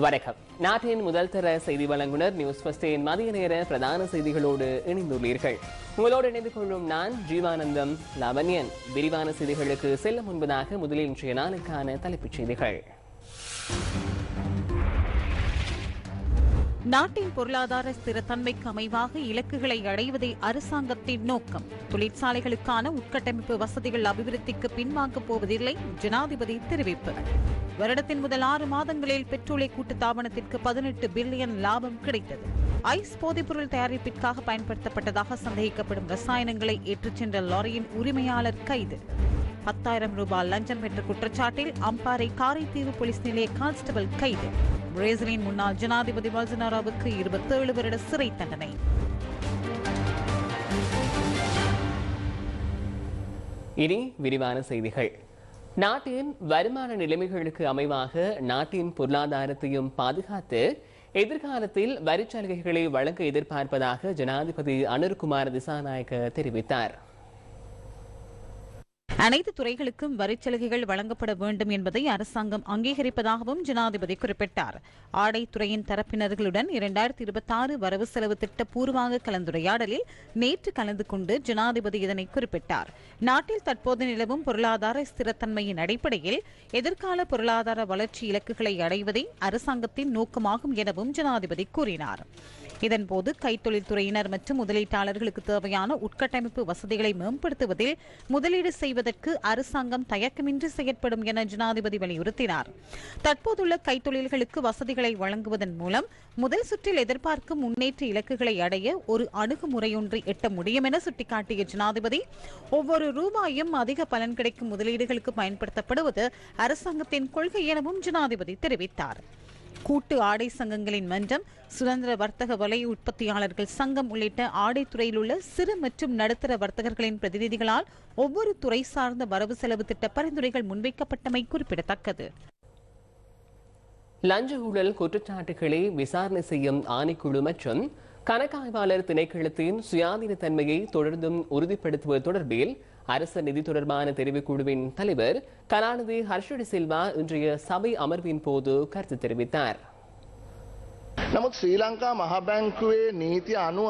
வணக்கம். நாட்டின் முதல் தர செய்தி வழங்குனர் நியூஸ் பஸ்டின் மதிய நேர பிரதான செய்திகளோடு இணைந்துள்ளீர்கள். உங்களோடு இணைந்து கொள்ளும் நான் ஜீவானந்தம் லாவண்யன். விரிவான செய்திகளுக்கு செல்ல முன்பதாக முதலில் இன்றைய நாளுக்கான தலைப்புச் செய்திகள். நாட்டின் பொருளாதார ஸ்திரத்தன்மைக்கு அமைவாக இலக்குகளை அடைவதே அரசாங்கத்தின் நோக்கம். தொழிற்சாலைகளுக்கான உட்கட்டமைப்பு வசதிகள் அபிவிருத்திக்கு பின்வாங்கப் போவதில்லை ஜனாதிபதி தெரிவிப்பு. வருடத்தின் முதல் ஆறு மாதங்களில் பெட்ரோலை கூட்டுத்தாபனத்திற்கு பதினெட்டு பில்லியன் லாபம் கிடைத்தது. ஐஸ் போதைப்பொருள் தயாரிப்பிற்காக பயன்படுத்தப்பட்டதாக சந்தேகிக்கப்படும் ரசாயனங்களை ஏற்றுச் சென்ற லாரியின் உரிமையாளர் கைது. பத்தாயிரம் ரூபாய் லஞ்சம் பெற்ற குற்றச்சாட்டில் அம்பாறை காரைத்தீவு போலீஸ் நிலைய கான்ஸ்டபிள் கைது. பிரேசிலின் முன்னாள் ஜனாதிபதி பல்சனாராவுக்கு இருபத்தேழு வருட சிறை தண்டனை. இனி விரிவான செய்திகள். நாட்டின் வருமான நிலைமைகளுக்கு அமைவாக நாட்டின் பொருளாதாரத்தையும் பாதுகாத்து எதிர்காலத்தில் வரிச்சலுகைகளை வழங்க எதிர்பார்ப்பதாக ஜனாதிபதி அனுர்குமார் திசாநாயக்க தெரிவித்தார். அனைத்து துறைகளுக்கும் வரிச் சலுகைகள் வழங்கப்பட வேண்டும் என்பதை அரசாங்கம் அங்கீகரிப்பதாகவும் ஜனாதிபதி குறிப்பிட்டார். ஆடைத்துறையின் தரப்பினர்களுடன் இரண்டாயிரத்தி இருபத்தி ஆறு வரவு செலவு திட்ட பூர்வாங்க கலந்துரையாடலில் நேற்று கலந்து கொண்டு ஜனாதிபதி இதனை குறிப்பிட்டார். நாட்டில் தற்போது நிலவும் பொருளாதார ஸ்திரத்தன்மையின் அடிப்படையில் எதிர்கால பொருளாதார வளர்ச்சி இலக்குகளை அடைவதே அரசாங்கத்தின் நோக்கமாகும் எனவும் ஜனாதிபதி கூறினார். இதன்போது கைத்தொழில் துறையினர் மற்றும் முதலீட்டாளர்களுக்கு தேவையான உட்கட்டமைப்பு வசதிகளை மேம்படுத்துவதில் முதலீடு செய்வதை செய்வதற்கு அரசாங்கம் தயக்கமின்றி செயற்படும் என ஜனாதிபதி வலியுறுத்தினார். தற்போதுள்ள கைத்தொழில்களுக்கு வசதிகளை வழங்குவதன் மூலம் முதல் சுற்றில் எதிர்பார்க்கும் முன்னேற்ற இலக்குகளை அடைய ஒரு அணுகுமுறையொன்றை எட்ட முடியும் என சுட்டிக்காட்டிய ஜனாதிபதி ஒவ்வொரு ரூபாயும் அதிக பலன் கிடைக்கும் முதலீடுகளுக்கு பயன்படுத்தப்படுவது அரசாங்கத்தின் கொள்கை எனவும் ஜனாதிபதி தெரிவித்தார். கூட்டு ஆடை சங்கங்களின் மன்றம் சுதந்திர வர்த்தக வலை உற்பத்தியாளர்கள் சங்கம் உள்ளிட்ட ஆடைத்துறையில் உள்ள சிறு மற்றும் நடுத்தர வர்த்தகர்களின் பிரதிநிதிகளால் ஒவ்வொரு துறை சார்ந்த வரவு செலவு திட்ட பரிந்துரைகள் முன்வைக்கப்பட்டமை குறிப்பிடத்தக்கது. லஞ்ச ஊழல் குற்றச்சாட்டுகளை விசாரணை செய்யும் ஆணைக்குழு மற்றும் கணக்காய்வாளர் திணைக்களத்தின் சுயாதீன தன்மையை தொடர்ந்தும் உறுதிப்படுத்துவது தொடர்பில் அரச நிதி தொடர்பான தெரிவுக்குழுவின் தலைவர் கலாநிதி ஹர்ஷடி சில்வா இன்றைய சபை அமர்வின் போது கருத்து தெரிவித்தார் නමුත් ශ්‍රී ලංකා මහබැංකුවේ නීතිය අනුව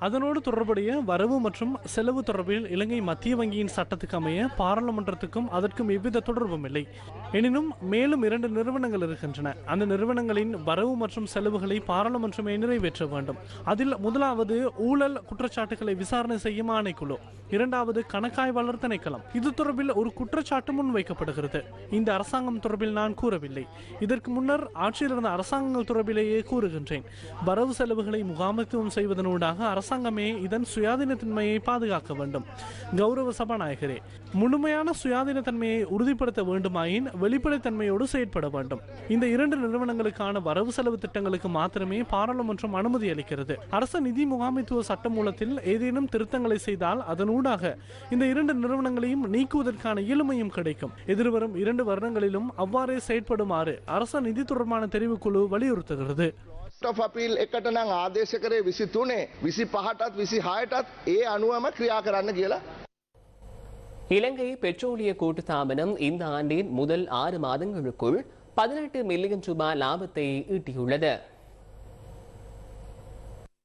அதனோடு தொடர்புடைய வரவு மற்றும் செலவு தொடர்பில் இலங்கை மத்திய வங்கியின் சட்டத்துக்கு அமைய பாராளுமன்றத்துக்கும் அதற்கும் எவ்வித தொடர்பும் இல்லை. எனினும் மேலும் இரண்டு நிறுவனங்கள் இருக்கின்றன. அந்த நிறுவனங்களின் வரவு மற்றும் செலவுகளை பாராளுமன்றமே நிறைவேற்ற வேண்டும். அதில் முதலாவது ஊழல் குற்றச்சாட்டுகளை விசாரணை செய்யும் ஆணைக்குழு. இரண்டாவது கணக்காய்வாளர் திணைக்களம் இது தொடர்பில் ஒரு குற்றச்சாட்டு முன்வைக்கப்படுகிறது. இந்த அரசாங்கம் தொடர்பில் நான் கூறவில்லை. இதற்கு முன்னர் ஆட்சியில் இருந்த அரசாங்கங்கள் தொடர்பிலேயே கூறுகின்றேன். வரவு செலவுகளை முகாமைத்துவம் செய்வதனூடாக அரசாங்கமே இதன் சுயாதீனத்தன்மையை பாதுகாக்க வேண்டும். கௌரவ சபாநாயகரே முழுமையான சுயாதீனத்தன்மையை உறுதிப்படுத்த வேண்டுமாயின் வெளிப்படைத்தன்மையோடு செயற்பட வேண்டும். இந்த இரண்டு நிறுவனங்களுக்கான வரவு செலவு திட்டங்களுக்கு மாத்திரமே பாராளுமன்றம் அனுமதி அளிக்கிறது. அரச நிதி முகாமைத்துவ சட்ட மூலத்தில் ஏதேனும் திருத்தங்களை செய்தால் அதனூடாக இந்த இரண்டு நிறுவனங்களையும் நீக்குவதற்கான இயலுமையும் கிடைக்கும். எதிர்வரும் இரண்டு வருடங்களிலும் அவ்வாறே செயற்படுமாறு அரச நிதி தொடர்பான தெரிவுக்குழு வலியுறுத்துகிறது. ටොෆ් අපීල් එකට නම් ආදේශ කරේ විසි තුනේ විසි පහටත් විසි හයටත් ඒ අනුවම ක්‍රියා කරන්න කියලා இலங்கை பெட்ரோலிய கூட்டுத்தாபனம் இந்த ஆண்டின் முதல் ஆறு மாதங்களுக்குள் பதினெட்டு மில்லியன் ரூபாய் லாபத்தை ஈட்டியுள்ளது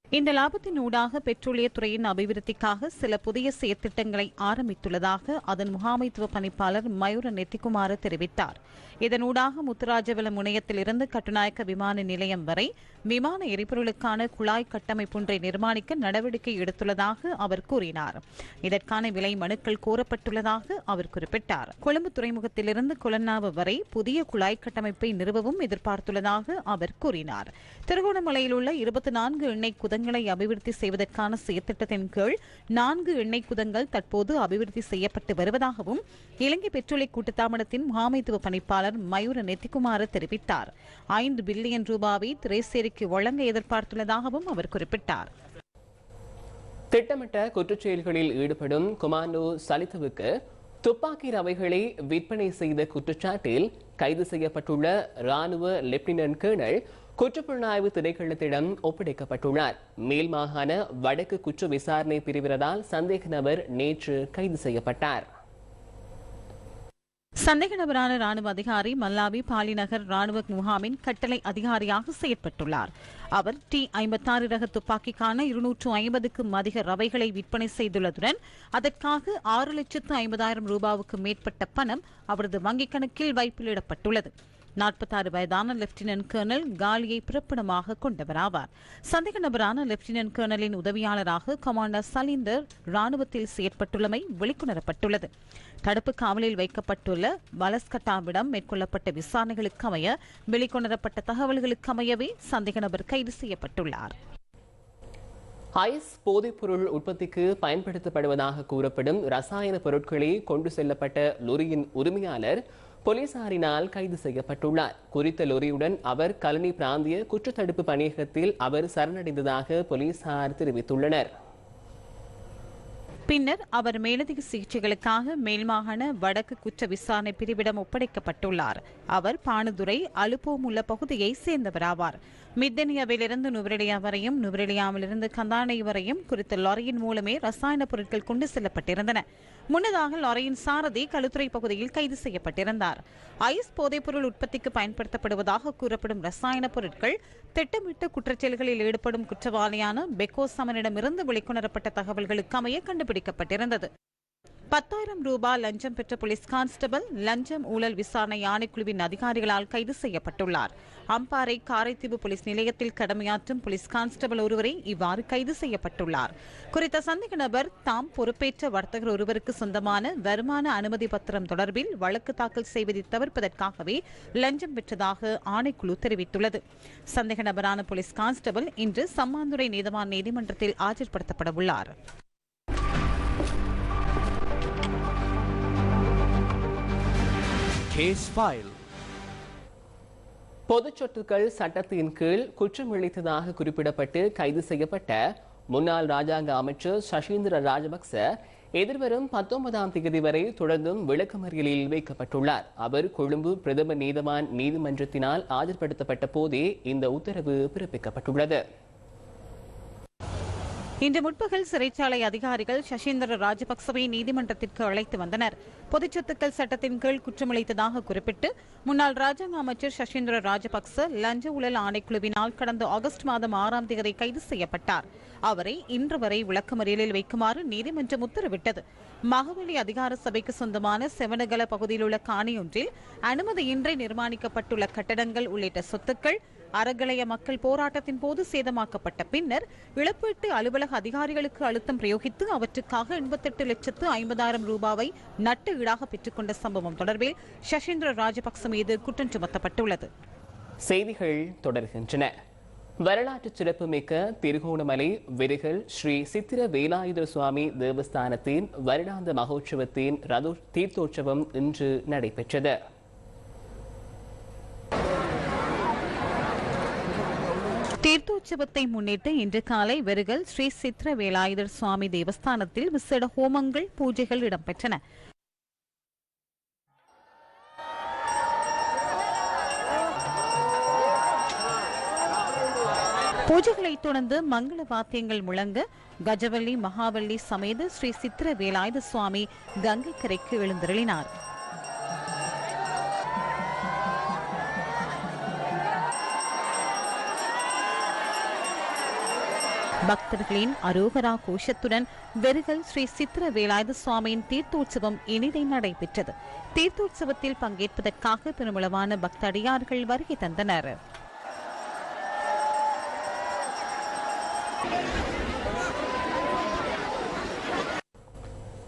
இந்த லாபத்தின் ஊடாக பெட்ரோலியத்துறையின் அபிவிருத்திக்காக சில புதிய செயற்திட்டங்களை ஆரம்பித்துள்ளதாக அதன் முகாமைத்துவ பணிப்பாளர் மயூர நெத்திக்குமார தெரிவித்தார். இதனூடாக முத்துராஜவல முனையத்திலிருந்து கட்டுநாயக்க விமான நிலையம் வரை விமான எரிபொருளுக்கான குழாய் கட்டமைப்பொன்றை நிர்மாணிக்க நடவடிக்கை எடுத்துள்ளதாக அவர் கூறினார். இதற்கான விலை மனுக்கள் கோரப்பட்டுள்ளதாக அவர் குறிப்பிட்டார். கொழும்பு துறைமுகத்திலிருந்து கொலன்னாவு வரை புதிய குழாய் கட்டமைப்பை நிறுவவும் எதிர்பார்த்துள்ளதாக அவர் கூறினார். திருகோணமலையில் உள்ள இருபத்தி நான்கு எண்ணெய் குதங்களை அபிவிருத்தி செய்வதற்கான செயற்திட்டத்தின் கீழ் நான்கு எண்ணெய் குதங்கள் தற்போது அபிவிருத்தி செய்யப்பட்டு வருவதாகவும் இலங்கை பெட்ரோலிய கூட்டுத்தாபனத்தின் முகாமைத்துவ பணிப்பாளர் மயூர நெத்திக்குமார தெரிவித்தார். ஐந்து பில்லியன் ரூபாவை திரைசேரிக்கு வழங்க எதிர்பார்த்துள்ளதாகவும் அவர் குறிப்பிட்டார். திட்டமிட்ட குற்றச்செயல்களில் ஈடுபடும் குமாண்டோ சலித்துவுக்கு துப்பாக்கி ரவைகளை விற்பனை செய்த குற்றச்சாட்டில் கைது செய்யப்பட்டுள்ள ராணுவ லெப்டினன்ட் கேர்னல் குற்றப்புலனாய்வு திணைக்களத்திடம் ஒப்படைக்கப்பட்டுள்ளார். மேல் மாகாண வடக்கு குற்ற விசாரணை பிரிவினரால் சந்தேக நபர் நேற்று கைது செய்யப்பட்டார். சந்தேக நபரான ராணுவ அதிகாரி மல்லாவி பாலிநகர் ராணுவ முகாமின் கட்டளை அதிகாரியாக செயற்பட்டுள்ளார். அவர் டி ஐம்பத்தாறு ரக துப்பாக்கிக்கான இருநூற்று ஐம்பதுக்கும் அதிக ரவைகளை விற்பனை செய்துள்ளதுடன் அதற்காக ஆறு லட்சத்து ஐம்பதாயிரம் ரூபாவுக்கு மேற்பட்ட பணம் அவரது வங்கிக் கணக்கில் வைப்பிலிடப்பட்டுள்ளது. நாற்பத்தாறு வயதான லெப்டினன்ட் கர்னல் காலியை பிறப்பிடமாக கொண்டவராவார். சந்தேக நபரான லெப்டினன்ட் கர்னலின் உதவியாளராக கமாண்டர் சலீந்தர் ராணுவத்தில் செயற்பட்டுள்ளமை வெளிக்கொணரப்பட்டுள்ளது. தடுப்பு காவலில் வைக்கப்பட்டுள்ள வலஸ்கட்டாவிடம் மேற்கொள்ளப்பட்ட விசாரணைகளுக்கு அமைய வெளிக்கொணரப்பட்ட தகவல்களுக்கு அமையவே சந்தேக நபர் கைது செய்யப்பட்டுள்ளார். ஐஸ் போதைப்பொருள் உற்பத்திக்கு பயன்படுத்தப்படுவதாக கூறப்படும் ரசாயன பொருட்களை கொண்டு செல்லப்பட்ட லொரியின் உரிமையாளர் போலீசாரினால் கைது செய்யப்பட்டுள்ளார். குறித்த லொரியுடன் அவர் கலனி பிராந்திய குற்றத்தடுப்பு பணியகத்தில் அவர் சரணடைந்ததாக போலீசார் தெரிவித்துள்ளனர். பின்னர் அவர் மேலதிக சிகிச்சைகளுக்காக மேல்மாகாண வடக்கு குற்ற விசாரணை பிரிவிடம் ஒப்படைக்கப்பட்டுள்ளார். அவர் பானுதுரை அலுப்போம் உள்ள பகுதியை சேர்ந்தவராவார். மித்தனியாவிலிருந்து நுவரெலியா வரையும் நுவரெலியாவிலிருந்து கந்தானை வரையும் குறித்த லாரியின் மூலமே ரசாயன பொருட்கள் கொண்டு செல்லப்பட்டிருந்தன. முன்னதாக லாரியின் சாரதி களுத்துறை பகுதியில் கைது செய்யப்பட்டிருந்தார். ஐஸ் போதைப்பொருள் உற்பத்திக்கு பயன்படுத்தப்படுவதாக கூறப்படும் ரசாயன பொருட்கள் திட்டமிட்ட குற்றச்செயல்களில் ஈடுபடும் குற்றவாளியான பெக்கோ சமனிடமிருந்து வெளிக்கொணரப்பட்ட தகவல்களுக்கு அமைய கண்டுபிடிக்கப்பட்டிருந்தது. பத்தாயிரம் ரூபாய் லஞ்சம் பெற்ற போலீஸ் கான்ஸ்டபிள் லஞ்சம் ஊழல் விசாரணை ஆணைக்குழுவின் அதிகாரிகளால் கைது செய்யப்பட்டுள்ளார். அம்பாறை காரைத்தீவு போலீஸ் நிலையத்தில் கடமையாற்றும் போலீஸ் கான்ஸ்டபிள் ஒருவரை இவ்வாறு கைது செய்யப்பட்டுள்ளார். குறித்த சந்தேக நபர் தாம் பொறுப்பேற்ற வர்த்தகர் ஒருவருக்கு சொந்தமான வருமான அனுமதி பத்திரம் தொடர்பில் வழக்கு தாக்கல் செய்வதை தவிர்ப்பதற்காகவே லஞ்சம் பெற்றதாக ஆணைக்குழு தெரிவித்துள்ளது. சந்தேக நபரான போலீஸ் கான்ஸ்டபிள் இன்று சம்மாந்துறை நீதவான் நீதிமன்றத்தில் ஆஜர்படுத்தப்பட உள்ளார். Case file. பொதுச் சொத்துக்கள் சட்டத்தின் கீழ் குற்றம் இழைத்ததாக குறிப்பிடப்பட்டு கைது செய்யப்பட்ட முன்னாள் ராஜாங்க அமைச்சர் சசீந்திர ராஜபக்ச எதிர்வரும் பத்தொன்பதாம் தேதி வரை தொடர்ந்தும் விளக்கமறியலில் வைக்கப்பட்டுள்ளார் அவர் கொழும்பு பிரதம நீதவான் நீதிமன்றத்தினால் ஆஜர்படுத்தப்பட்ட போதே இந்த உத்தரவு பிறப்பிக்கப்பட்டுள்ளது இன்று முற்பகல் சிறைச்சாலை அதிகாரிகள் சசீந்திர ராஜபக்சவை நீதிமன்றத்திற்கு அழைத்து வந்தனர். பொதுச் சொத்துக்கள் சட்டத்தின் கீழ் குற்றமளித்ததாக குறிப்பிட்டு முன்னாள் ராஜாங்க அமைச்சர் சசீந்திர ராஜபக்ச லஞ்ச ஊழல் ஆணைக்குழுவினால் கடந்த ஆகஸ்ட் மாதம் ஆறாம் தேதி கைது செய்யப்பட்டார். அவரை இன்று வரை விளக்கமறியலில் வைக்குமாறு நீதிமன்றம் உத்தரவிட்டது. மகவெளி அதிகார சபைக்கு சொந்தமான செவனகல பகுதியில் உள்ள காணியொன்றில் அனுமதியின்றி நிர்மாணிக்கப்பட்டுள்ள கட்டடங்கள் உள்ளிட்ட சொத்துக்கள் அறங்களைய மக்கள் போராட்டத்தின் போது சேதமாக்கப்பட்ட பின்னர் இழப்பீட்டு அலுவலக அதிகாரிகளுக்கு அழுத்தம் பிரயோகித்து அவற்றுக்காக எண்பத்தெட்டு லட்சத்து ஐம்பதாயிரம் ரூபாவை நட்டு ஈடாக பெற்றுக்கொண்ட சம்பவம் தொடர்பில் சசீந்திர ராஜபக்ச மீது குற்றம் சுமத்தப்பட்டுள்ளது. செய்திகள் தொடர்கின்றன. வரலாற்று சிறப்புமிக்க திருகோணமலை விருகல் ஸ்ரீ சித்திர வேலாயுத சுவாமி தேவஸ்தானத்தின் வருடாந்த மகோற்சவத்தின் ரதோ தீர்த்தோற்சவம் இன்று நடைபெற்றது. தீர்த்தோற்சவத்தை முன்னிட்டு இன்று காலை வெறுகல் ஸ்ரீ சித்திர வேலாயுதர் சுவாமி தேவஸ்தானத்தில் விசேட ஹோமங்கள் பூஜைகள் இடம்பெற்றன. பூஜைகளைத் தொடர்ந்து மங்கள வாத்தியங்கள் முழங்க கஜவல்லி மகாவல்லி சமேத ஸ்ரீ சித்திர வேலாயுத சுவாமி கங்கை கரைக்கு எழுந்தருளினார். பக்தர்களின் அரோகரா கோஷத்துடன் வெறுகல் ஸ்ரீ சித்திர வேலாயுத சுவாமியின் தீர்த்தோற்சவம் இனிதை நடைபெற்றது. தீர்த்தோற்சவத்தில் பங்கேற்பதற்காக பெருமளவான பக்தடியார்கள் வருகை தந்தனர்.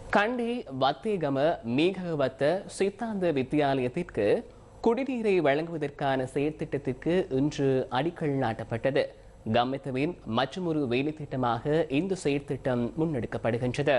கண்டி வத்தேகம மீகவத்த சித்தாந்த வித்தியாலயத்திற்கு குடிநீரை வழங்குவதற்கான செயற்திட்டத்திற்கு இன்று அடிக்கல் நாட்டப்பட்டது. கவனித்தவின் மற்றும் ஒரு வேலை திட்டமாக இந்த செயற்திட்டம் முன்னெடுக்கப்படுகின்றது.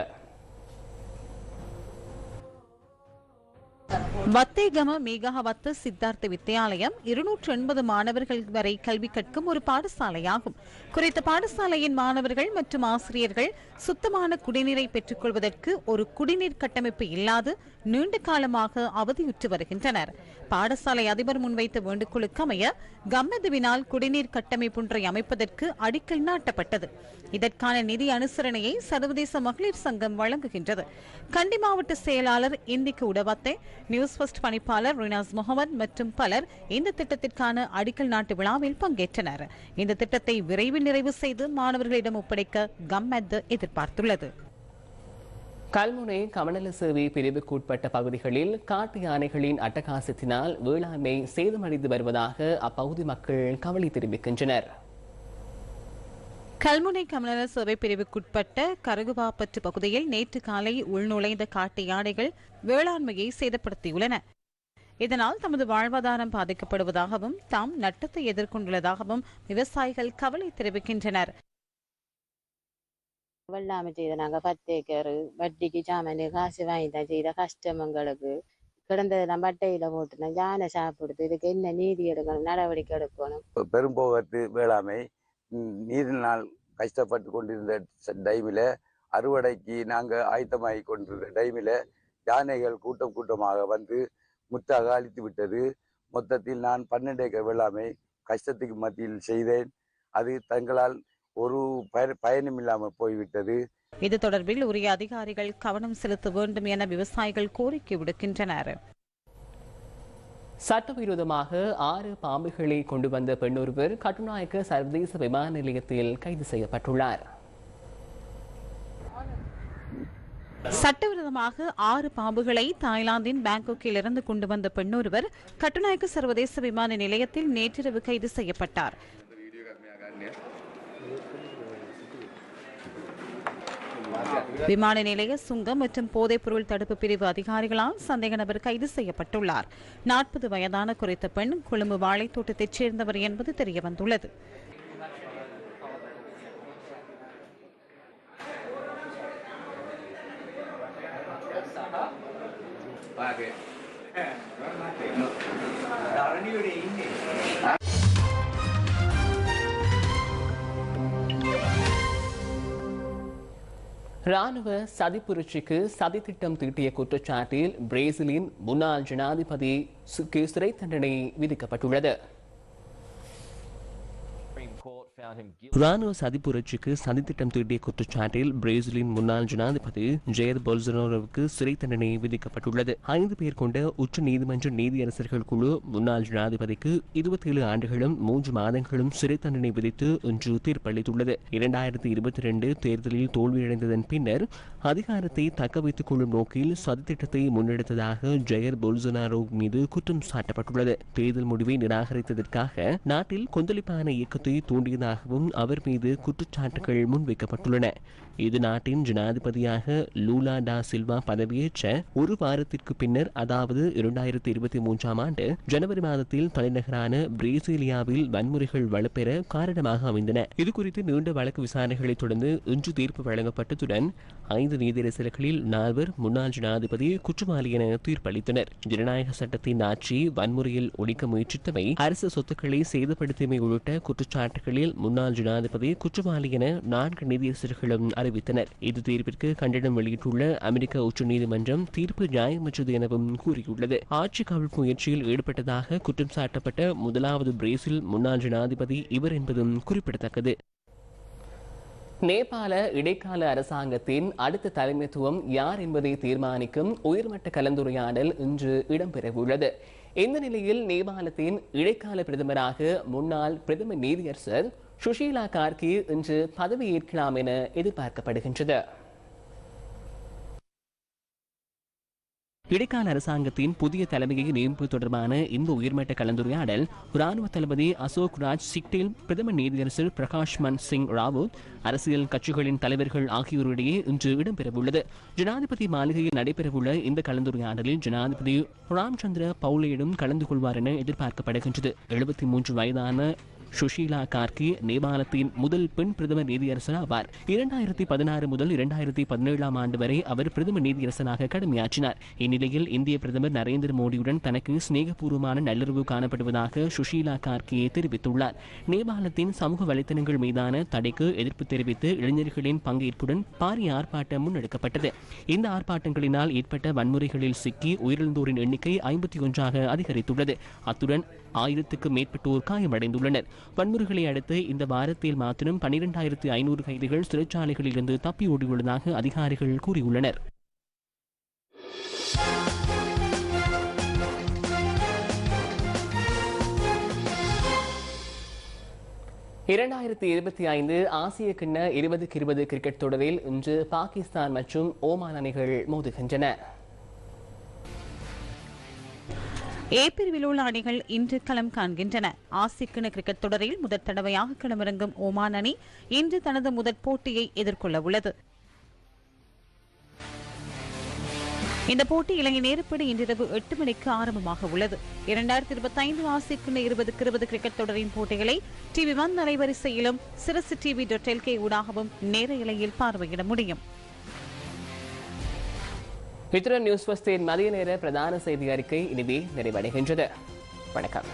வத்தேகம மேகாவத்த சித்தார்த்த வித்தியாலயம் இருநூற்று எண்பது மாணவர்கள் வரை கல்வி கற்கும் ஒரு பாடசாலையாகும். குறித்த பாடசாலையின் மாணவர்கள் மற்றும் ஆசிரியர்கள் சுத்தமான குடிநீரை பெற்றுக்கொள்வதற்கு ஒரு குடிநீர் கட்டமைப்பு இல்லாது நீண்ட காலமாக அவதியுற்று வருகின்றனர். பாடசாலை அதிபர் முன்வைத்த வேண்டுகோளுக்கு அமைய கம்மதுவினால் குடிநீர் கட்டமைப்பொன்றை அமைப்பதற்கு அடிக்கல் நாட்டப்பட்டது. இதற்கான நிதி அனுசரணையை சர்வதேச மகளிர் சங்கம் வழங்குகின்றது. கண்டி மாவட்ட செயலாளர் இந்திக்கு உடவத்தை நியூஸ் ஃபர்ஸ்ட் பணிப்பாளர் ரினாஸ் முகமது மற்றும் பலர் இந்த திட்டத்திற்கான அடிக்கல் நாட்டு விழாவில் பங்கேற்றனர். இந்த திட்டத்தை விரைவில் நிறைவு செய்து மாணவர்களிடம் ஒப்படைக்க கம்மெத் எதிர்பார்த்துள்ளது. கல்முனை கமநல சேவை பிரிவுக்குட்பட்ட பகுதிகளில் காட்டு யானைகளின் அட்டகாசத்தினால் வேளாண்மை சேதமடைந்து வருவதாக அப்பகுதி மக்கள் கவலை தெரிவிக்கின்றனர். கல்முனை கமநல சேவை பிரிவுக்குட்பட்ட கரகுவாப்பற்று பகுதியில் நேற்று காலை உள்நுழைந்த காட்டு யானைகள் வேளாண்மையை சேதப்படுத்தியுள்ளன. இதனால் தமது வாழ்வாதாரம் பாதிக்கப்படுவதாகவும் தாம் நட்டத்தை எதிர்கொண்டுள்ளதாகவும் விவசாயிகள் கவலை தெரிவிக்கின்றனர். வெள்ளாமை செய்த நாங்கள் பத்து ஏக்கர் வட்டிக்கு சாமான் காசு வாங்கி தான் செய்த கஷ்டம் எங்களுக்கு கிடந்ததெல்லாம் பட்டையில போட்டுனா யானை சாப்பிடுது. இதுக்கு என்ன நீதி எடுக்கணும் நடவடிக்கை எடுக்கணும்? பெரும்போகத்து வேளாண்மை நீரினால் கஷ்டப்பட்டு கொண்டிருந்த டைமில் அறுவடைக்கு நாங்கள் ஆயத்தமாகி கொண்டிருந்த டைமில் யானைகள் கூட்டம் கூட்டமாக வந்து முத்தாக அழித்து விட்டது. மொத்தத்தில் நான் பன்னெண்டு ஏக்கர் வெள்ளாமை கஷ்டத்துக்கு மத்தியில் செய்தேன். அது தங்களால் ஒரு பயன் பயனும் இல்லாமல் போய்விட்டது. இது தொடர்பில் உரிய அதிகாரிகள் கவனம் செலுத்த வேண்டும் என விவசாயிகள் கோரிக்கை விடுக்கின்றனர். சட்டவிரோதமாக ஆறு பாம்புகளை கொண்டு வந்த பெண்ணொருவர் கட்டுநாயக்க சர்வதேச விமான நிலையத்தில் கைது செய்யப்பட்டுள்ளார். சட்டவிரோதமாக ஆறு பாம்புகளை தாய்லாந்தின் பாங்காக்கில் இருந்து கொண்டு வந்த பெண்ணொருவர் கட்டுநாயக்க சர்வதேச விமான நிலையத்தில் நேற்றிரவு கைது செய்யப்பட்டார். விமான நிலைய சுங்கம் மற்றும் போதைப்பொருள் தடுப்பு பிரிவு அதிகாரிகளால் சந்தேக நபர் கைது செய்யப்பட்டுள்ளார். நாற்பது வயதான குறித்த பெண் கொழும்பு வாழைத்தோட்டத்தைச் சேர்ந்தவர் என்பது தெரியவந்துள்ளது. ராணுவ சதிப்புரட்சிக்கு சதித்திட்டம் தீட்டிய குற்றச்சாட்டில் பிரேசிலின் முன்னாள் ஜனாதிபதிக்கு சிறை தண்டனை விதிக்கப்பட்டுள்ளது. ராணுவ சதிப்புரட்சிக்கு சதித்திட்டம் தீட்டிய குற்றச்சாட்டில் பிரேசிலின் முன்னாள் ஜனாதிபதி ஜெயர் பொல்சனோரோவுக்கு சிறை தண்டனை விதிக்கப்பட்டுள்ளது ஐந்து பேர் கொண்ட உச்ச நீதிமன்ற நீதியரசர்கள் குழு முன்னாள் ஜனாதிபதிக்கு இருபத்தி ஏழு ஆண்டுகளும் மூன்று மாதங்களும் சிறை தண்டனை விதித்து இன்று தீர்ப்பளித்துள்ளது இரண்டாயிரத்தி இருபத்தி ரெண்டு தேர்தலில் தோல்வியடைந்ததன் பின்னர் அதிகாரத்தை தக்க வைத்துக் கொள்ளும் நோக்கில் சதித்திட்டத்தை முன்னெடுத்ததாக ஜெயர் பொல்சனாரோ மீது குற்றம் சாட்டப்பட்டுள்ளது தேர்தல் முடிவை நிராகரித்ததற்காக நாட்டில் கொந்தளிப்பான இயக்கத்தை தூண்டியதாகவும் அவர் மீது குற்றச்சாட்டுகள் முன்வைக்கப்பட்டுள்ளன. இது நாட்டின் ஜனாதிபதியாக லூலா டா சில்வா பதவியேற்ற ஒரு வாரத்திற்கு பின்னர் அதாவது இரண்டாயிரத்தி இருபத்தி மூன்றாம் ஆண்டு ஜனவரி மாதத்தில் தலைநகரான பிரேசிலியாவில் வன்முறைகள் வலுப்பெற காரணமாக அமைந்தன. இதுகுறித்து நீண்ட வழக்கு விசாரணைகளை தொடர்ந்து இன்று தீர்ப்பு வழங்கப்பட்டதுடன் ஐந்து நீதியரசர்களில் நால்வர் முன்னாள் ஜனாதிபதி குற்றவாளி என தீர்ப்பளித்தனர். ஜனநாயக சட்டத்தின் ஆட்சி வன்முறையில் ஒழிக்க முயற்சித்தவை அரசு சொத்துக்களை சேதப்படுத்தியமை உள்ளிட்ட குற்றச்சாட்டுகளில் முன்னாள் ஜனாதிபதி குற்றவாளி என நான்கு நீதியரசர்களும் அறிவித்தனர். இது தீர்ப்பிற்கு கண்டனம் வெளியிட்டுள்ள அமெரிக்க உச்சநீதிமன்றம் தீர்ப்பு நியாயமற்றது எனவும் கூறியுள்ளது. ஆட்சி கவிழ்ப்பு முயற்சியில் ஈடுபட்டதாக குற்றம் சாட்டப்பட்ட முதலாவது பிரேசில் முன்னாள் ஜனாதிபதி இவர் என்பதும் குறிப்பிடத்தக்கது. நேபாள இடைக்கால அரசாங்கத்தின் அடுத்த தலைமைத்துவம் யார் என்பதை தீர்மானிக்கும் உயர்மட்ட கலந்துரையாடல் இன்று இடம்பெறவுள்ளது. இந்த நிலையில் நேபாளத்தின் இடைக்கால பிரதமராக முன்னாள் பிரதம நீதியரசர் சுஷீலா கார்கே இன்று பதவியேற்கலாம் என எதிர்பார்க்கப்படுகின்றது. இடைக்கால அரசாங்கத்தின் புதிய தலைமையை நியமிப்பது தொடர்பான இந்த உயர்மட்ட கலந்துரையாடல் ராணுவ தளபதி அசோக் ராஜ் சிக்டேல் பிரதமர் நீதியரசர் பிரகாஷ் மன் சிங் ராவத் அரசியல் கட்சிகளின் தலைவர்கள் ஆகியோரிடையே இன்று இடம்பெறவுள்ளது. ஜனாதிபதி மாளிகையில் நடைபெறவுள்ள இந்த கலந்துரையாடலில் ஜனாதிபதி ராம்சந்திர பவுலேடும் கலந்து கொள்வார் என எதிர்பார்க்கப்படுகின்றது. எழுபத்தி மூன்று வயதான சுஷீலா கார்கே நேபாளத்தின் முதல் பெண் பிரதமர் நீதியரசர் ஆவார் இரண்டாயிரத்தி பதினாறு முதல் இரண்டாயிரத்தி பதினேழாம் ஆண்டு வரை அவர் பிரதமர் நீதியரசனாக கடமையாற்றினார். இந்நிலையில் இந்திய பிரதமர் நரேந்திர மோடியுடன் தனக்கு சிநேகபூர்வமான நல்லுறவு காணப்படுவதாக சுஷீலா கார்கே தெரிவித்துள்ளார். நேபாளத்தின் சமூக வலைத்தளங்கள் மீதான தடைக்கு எதிர்ப்பு தெரிவித்து இளைஞர்களின் பங்கேற்புடன் பாரிய ஆர்ப்பாட்டம் முன்னெடுக்கப்பட்டது. இந்த ஆர்ப்பாட்டங்களினால் ஏற்பட்ட வன்முறைகளில் சிக்கி உயிரிழந்தோரின் எண்ணிக்கை ஐம்பத்தி ஒன்றாக அதிகரித்துள்ளது. அத்துடன் ஆயிரத்துக்கும் மேற்பட்டோர் காயமடைந்துள்ளனர். வன்முறைகளை அடுத்து இந்த வாரத்தில் மாத்திரம் பனிரெண்டாயிரத்து ஐநூறு கைதிகள் சிறைச்சாலைகளில் இருந்து தப்பி ஓடியுள்ளதாக அதிகாரிகள் கூறியுள்ளனர். இரண்டாயிரத்தி இருபத்தி ஐந்து ஆசிய கிண்ண இருபதுக்கு இருபது கிரிக்கெட் தொடரில் இன்று பாகிஸ்தான் மற்றும் ஓமான் அணிகள் மோதுகின்றன. ஏ பிரிவில் உள்ள அணிகள் இன்று களம் காண்கின்றன. ஆசிக்கிண கிரிக்கெட் தொடரில் முதற் தடவையாக களமிறங்கும் ஓமான் அணி இன்று தனது முதற் போட்டியை எதிர்கொள்ள உள்ளது. இந்த போட்டி இலங்கை நேரப்படி இன்றிரவு எட்டு மணிக்கு ஆரம்பமாக உள்ளது. இரண்டாயிரத்தி இருபத்தி ஐந்து ஆசிக்கிண இருபதுக்கு இருபது கிரிக்கெட் தொடரின் போட்டிகளை டிவி ஒன் அலைவரிசையிலும் சிரசு டிவி டாட் எல்கே ஊடாகவும் நேர இலையில் பார்வையிட முடியும். இத்துடன் நியூஸ் பஸ்டின் மதிய நேர பிரதான செய்தி அறிக்கை இனிதே நிறைவடைகின்றது. வணக்கம்.